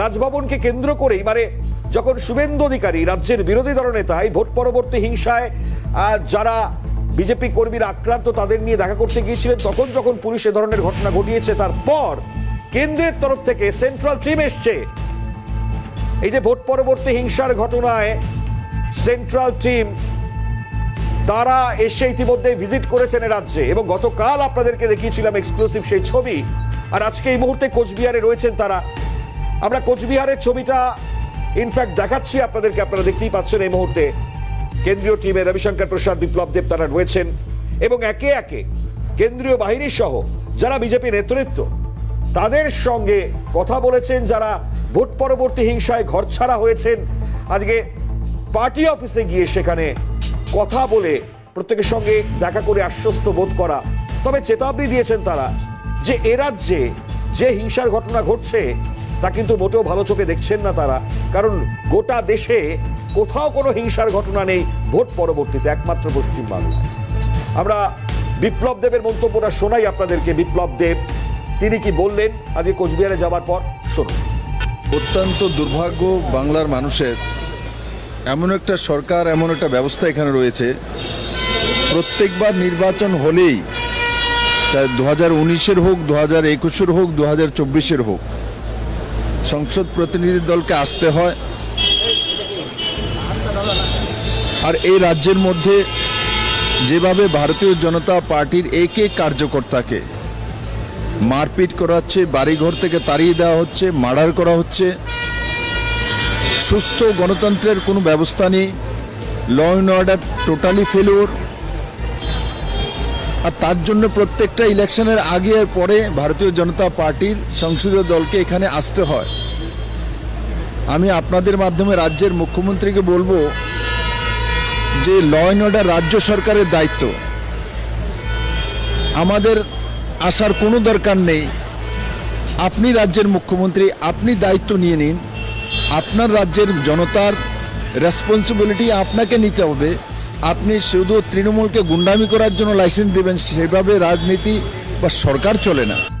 রাজভবনকে কেন্দ্র করেই মানে যখন শুভেন্দু অধিকারী রাজ্যের বিরোধী দলনেতা এই ভোট পরবর্তী হিংসায় যারা বিজেপি কর্মীরা আক্রান্ত তাদের নিয়ে দেখা করতে গিয়েছিলেন, তখন যখন পুলিশ এ ধরনের ঘটনা ঘটিয়েছে, তারপর কেন্দ্রের তরফ থেকে সেন্ট্রাল টিম এসছে। এই যে ভোট পরবর্তী হিংসার ঘটনায় সেন্ট্রাল টিম, তারা এসে ইতিমধ্যে ভিজিট করেছেন রাজ্যে এবং গতকাল আপনাদেরকে দেখিয়েছিলাম এক্সক্লুসিভ সেই ছবি। আর আজকে এই মুহূর্তে কোচবিহারে রয়েছেন তারা। আমরা কোচবিহারের ছবিটা ইনফ্যাক্ট দেখাচ্ছি আপনাদেরকে। আপনারা দেখতেই পাচ্ছেন এই মুহূর্তে কেন্দ্রীয় টিমে রবিশঙ্কর প্রসাদ, বিপ্লব দেব তারা রয়েছেন এবং একে একে কেন্দ্রীয় বাহিনী সহ যারা বিজেপি নেতৃত্ব, তাদের সঙ্গে কথা বলেছেন যারা ভোট পরবর্তী হিংসায় ঘর ছাড়া হয়েছেন। আজকে পার্টি অফিসে গিয়ে সেখানে কথা বলে প্রত্যেকের সঙ্গে দেখা করে আশ্বস্ত বোধ করা। তবে চেতাবনী দিয়েছেন তারা যে এ রাজ্যে যে হিংসার ঘটনা ঘটছে তা কিন্তু মোটেও ভালো চোখে দেখছেন না তারা। কারণ গোটা দেশে কোথাও কোনো হিংসার ঘটনা নেই, ভোট পরবর্তীতে একমাত্র পশ্চিমবাংলায়। আমরা বিপ্লব দেবের মন্তব্যটা শোনাই আপনাদেরকে, বিপ্লব দেব। তিনি কি বললেন? আজকে কোচবিহারে যাওয়ার পর শুনুন। অত্যন্ত দুর্ভাগ্য বাংলার মানুষের। এমন একটা সরকার, এমন একটা ব্যবস্থা এখানে রয়েছে। প্রত্যেকবার নির্বাচন হলেই, চাই দু হাজার উনিশের হোক, দু হাজার একুশের হোক, দু হাজার চব্বিশের হোক সংসদ প্রতিনিধি দলকে আসতে হয়। আর এই রাজ্যের মধ্যে যেভাবে ভারতীয় জনতা পার্টির এক কার্যকর্তাকে মারপিট করা হচ্ছে, বাড়িঘর থেকে তাড়িয়ে দেওয়া হচ্ছে, মার্ডার করা হচ্ছে, সুস্থ গণতন্ত্রের কোনো ব্যবস্থা নেই law and order totally failure আর তার জন্য প্রত্যেকটা ইলেকশনের আগে আর পরে ভারতীয় জনতা পার্টির সংসদীয় দলকে এখানে আসতে হয়। আমি আপনাদের মাধ্যমে রাজ্যের মুখ্যমন্ত্রীকে বলব যে ল অ্যান্ড অর্ডার রাজ্য সরকারের দায়িত্ব। আমাদের আসার কোনো দরকার নেই। আপনি রাজ্যের মুখ্যমন্ত্রী, আপনি দায়িত্ব নিয়ে নিন। আপনার রাজ্যের জনতার রেসপন্সিবিলিটি আপনাকে নিতে হবে। আপনি শুধু তৃণমূলকে গুন্ডামি করার জন্য লাইসেন্স দেবেন সেভাবে রাজনীতি বা সরকার চলে না।